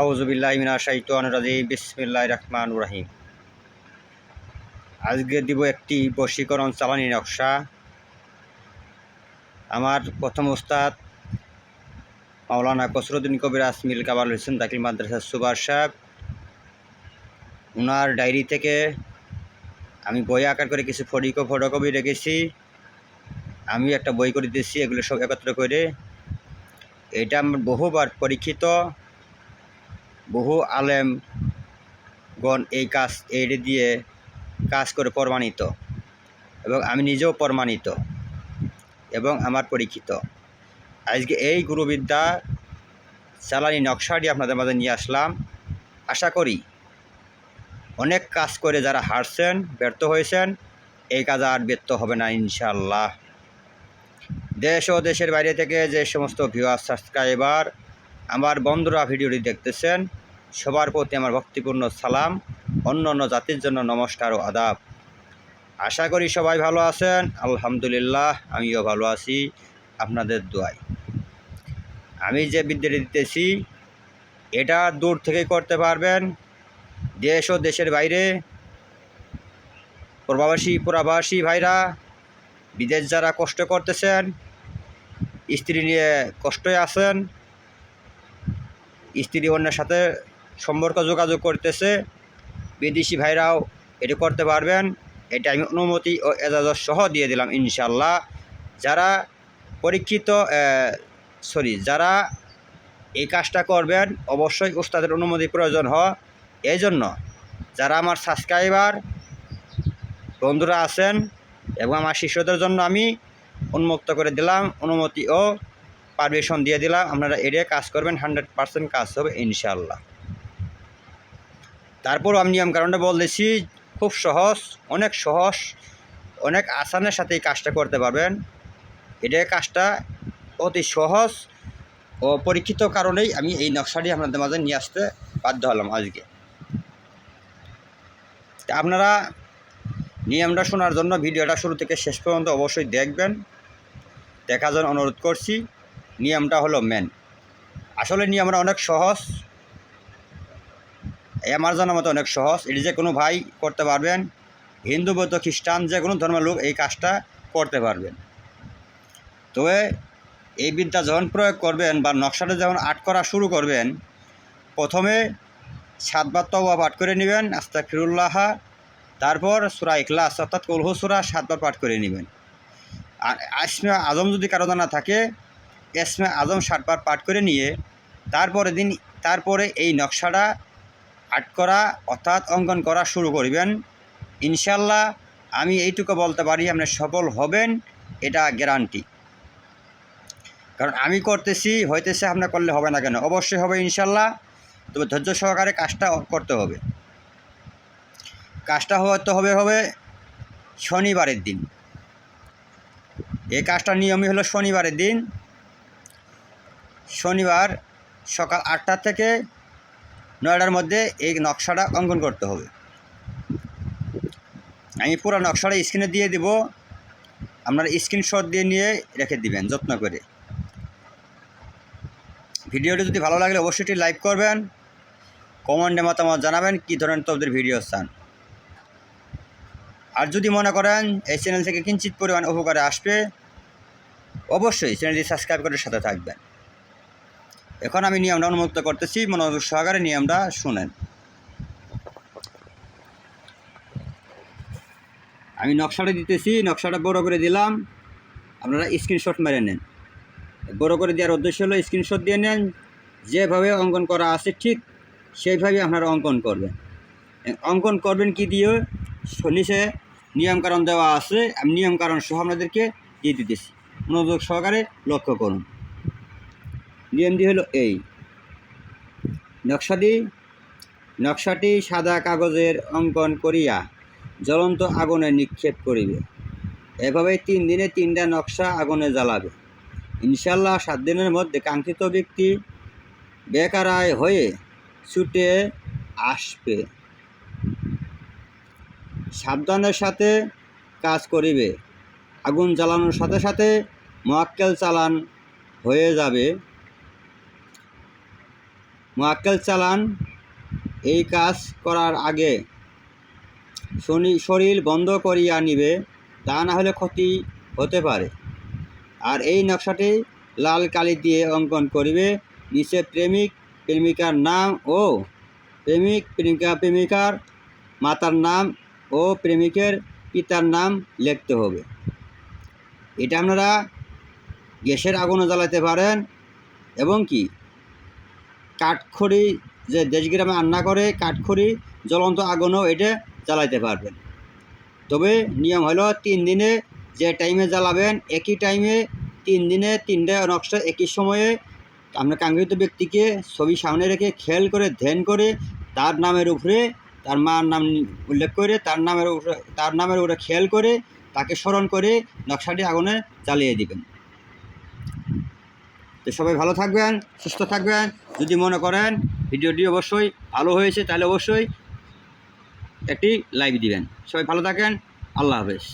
আউজবিল্লাহমিনা শাইতান রাজিম বিসমিল্লাহ রহমান রাহিম। আজকে দিব একটি বশীকরণ চালানি নকশা। আমার প্রথম ওস্তাদ মাওলানা কসরুদ্দিন কবির আসমিল কাবাল হোসেন দাকিল মাদ্রাসা সুভাষ সাহেব। ওনার ডায়েরি থেকে আমি বই আকার করে কিছু ফটিকো ফটোকপি রেখেছি। আমি একটা বই করে দিয়েছি, এগুলো সব একত্র করে। এটা আমার বহুবার পরীক্ষিত। বহু আলেম গণ এই কাজ এইটা দিয়ে কাজ করে প্রমাণিত এবং আমি নিজেও প্রমাণিত এবং আমার পরীক্ষিত। আজকে এই গুরুবিদ্যা চালানি নকশাটি আপনাদের মাঝে নিয়ে আসলাম। আশা করি অনেক কাজ করে যারা হারছেন, ব্যর্থ হয়েছেন, এই কাজ আর ব্যর্থ হবে না ইনশাল্লাহ দেশ ও দেশের বাইরে থেকে যে সমস্ত ভিউয়ার সাবস্ক্রাইবার আমার বন্ধুরা ভিডিওটি দেখতেছেন, সবার প্রতি আমার ভক্তিপূর্ণ সালাম, অন্য অন্য জাতির জন্য নমস্কার ও আদাব। আশা করি সবাই ভালো আছেন, আলহামদুলিল্লাহ, আমিও ভালো আছি, আপনাদের দোয়ায়। আমি যে বিদ্যাটি দিতেছি, এটা দূর থেকে করতে পারবেন, দেশ ও দেশের বাইরে। প্রবাসী প্রবাসী ভাইরা, বিদেশ যারা কষ্ট করতেছেন, স্ত্রী নিয়ে কষ্টে আছেন স্ত্রী অন্যের সাথে সম্পর্ক যোগাযোগ করতেছে। বিদেশি ভাইরাও এটি করতে পারবেন। এটা আমি অনুমতি ও এজাজত সহ দিয়ে দিলাম ইনশাল্লাহ যারা পরীক্ষিত সরি, যারা এই কাজটা করবেন, অবশ্যই উস্তাদের অনুমতি প্রয়োজন হয় এই জন্য যারা আমার সাবস্ক্রাইবার, বন্ধুরা আছেন এবং আমার শিষ্যদের জন্য আমি উন্মুক্ত করে দিলাম অনুমতি ও পারমিশন দিয়ে দিলাম। আপনারা এড়িয়ে কাজ করবেন হান্ড্রেড পারসেন্ট কাজ হবে ইনশাল্লাহ তারপর আমি নিয়ম কারণটা বলতেছি খুব সহজ, অনেক সহজ, অনেক আসানের সাথে এই কাজটা করতে পারবেন। এটা কাজটা অতি সহজ ও পরীক্ষিত কারণেই আমি এই নকশাটি আপনাদের মাঝে নিয়ে আসতে বাধ্য হলাম আজকে। তা আপনারা নিয়মটা শোনার জন্য ভিডিওটা শুরু থেকে শেষ পর্যন্ত অবশ্যই দেখবেন। দেখার জন্য অনুরোধ করছি। নিয়মটা হলো মেন আসলে নিয়মটা অনেক সহজ। আমার জানার মতো অনেক সহজ। এটি যে কোনো ভাই করতে পারবেন। হিন্দু, বৌদ্ধ, খ্রিস্টান যে কোনো ধর্মের লোক এই কাজটা করতে পারবেন। তবে এই বিদ্যা যখন প্রয়োগ করবেন বা নকশাটা যখন আট করা শুরু করবেন, প্রথমে সাতবার তবা পাঠ করে নেবেন আস্তা ফিরুল্লাহা তারপর সুরা ইখলাস অর্থাৎ কলহ সুরা সাতবার পাঠ করে নেবেন। আর আসমে আজম যদি কারও জানা থাকে এসমে আজম ষাটবার পাঠ করে নিয়ে তারপরে দিন, তারপরে এই নকশাটা আট করা, অর্থাৎ অঙ্কন করা শুরু করবেন। ইনশাল্লাহ আমি এইটুকু বলতে পারি, আপনি সফল হবেন, এটা গ্যারান্টি কারণ আমি করতেছি, হইতেছে, আপনার করলে হবে না কেন? অবশ্যই হবে ইনশাল্লাহ তবে ধৈর্য সহকারে কাজটা করতে হবে। কাজটা হতে হবে হবে শনিবারের দিন। এই কাজটার নিয়মই হলো শনিবারের দিন। শনিবার সকাল আটটা থেকে নয়টার মধ্যে এই নকশাটা অঙ্কন করতে হবে। আমি পুরো নকশাটা স্ক্রিনে দিয়ে দিব। আপনারা স্ক্রিনশট দিয়ে নিয়ে রেখে দিবেন, যত্ন করে। ভিডিওটি যদি ভালো লাগলে অবশ্যই লাইক করবেন, কমেন্টে মতামত জানাবেন কী ধরনের তবদের ভিডিও চান। আর যদি মনে করেন এই চ্যানেল থেকে কিঞ্চিত পরিমাণ উপকারে আসবে, অবশ্যই চ্যানেলটি সাবস্ক্রাইব করে সাথে থাকবেন। এখন আমি নিয়মটা উন্মুক্ত করতেছি, মনোযোগ সহকারে নিয়মটা শুনেন। আমি নকশাটা দিতেছি, নকশাটা বড় করে দিলাম। আপনারা স্ক্রিনশট মেরে নেন। বড় করে দেওয়ার উদ্দেশ্য হলো স্ক্রিনশট দিয়ে নেন। যেভাবে অঙ্কন করা আছে ঠিক সেইভাবে আপনারা অঙ্কন করবেন। অঙ্কন করবেন কি দিয়ে? নিচে নিয়মকানুন দেওয়া আছে। আমি নিয়মকানুন সহ আপনাদেরকে দিয়ে দিতেছি। মনোযোগ সহকারে লক্ষ্য করুন। নিয়মটি হলো এই। নকশাটি নকশাটি সাদা কাগজের অঙ্কন করিয়া জ্বলন্ত আগুনে নিক্ষেপ করিবে। এভাবে তিন দিনে তিনটা নকশা আগুনে জ্বালাবে। ইনশাল্লাহ সাত দিনের মধ্যে কাঙ্ক্ষিত ব্যক্তি বেকারায় হয়ে ছুটে আসবে। সাবধানের সাথে কাজ করিবে। আগুন জ্বালানোর সাথে সাথে মোয়াক্কেল চালান হয়ে যাবে। মোয়াক্কেল চালান এই কাজ করার আগে শনি- শরীর বন্ধ করিয়া নিবে, তা না হলে ক্ষতি হতে পারে। আর এই নকশাটি লাল কালি দিয়ে অঙ্কন করিবে। নিচে প্রেমিক প্রেমিকার নাম ও প্রেমিক প্রেমিকা প্রেমিকার মাতার নাম ও প্রেমিকের পিতার নাম লিখতে হবে। এটা আপনারা গ্যাসের আগুনও জ্বালাতে পারেন এবং কি? কাঠখড়ি যে দেশগ্রামে রান্না করে, কাঠখড়ি, জ্বলন্ত আগুনও এটা জ্বালাইতে পারবেন। তবে নিয়ম হলো তিন দিনে যে টাইমে জ্বালাবেন, একই টাইমে তিন দিনে তিনটে নকশা একই সময়ে আপনার কাঙ্ক্ষিত ব্যক্তিকে ছবি সামনে রেখে খেয়াল করে, ধ্যান করে তার নামের উপরে, তার মার নাম উল্লেখ করে, তার নামের উপরে, তার নামের উপরে খেয়াল করে তাকে স্মরণ করে নকশাটি আগুনে জ্বালিয়ে দিবেন। তো সবাই ভালো থাকবেন, সুস্থ থাকবেন। যদি মনে করেন ভিডিওটি অবশ্যই ভালো হয়েছে, তাহলে অবশ্যই একটি লাইক দিবেন। সবাই ভালো থাকেন, আল্লাহ হাফেজ।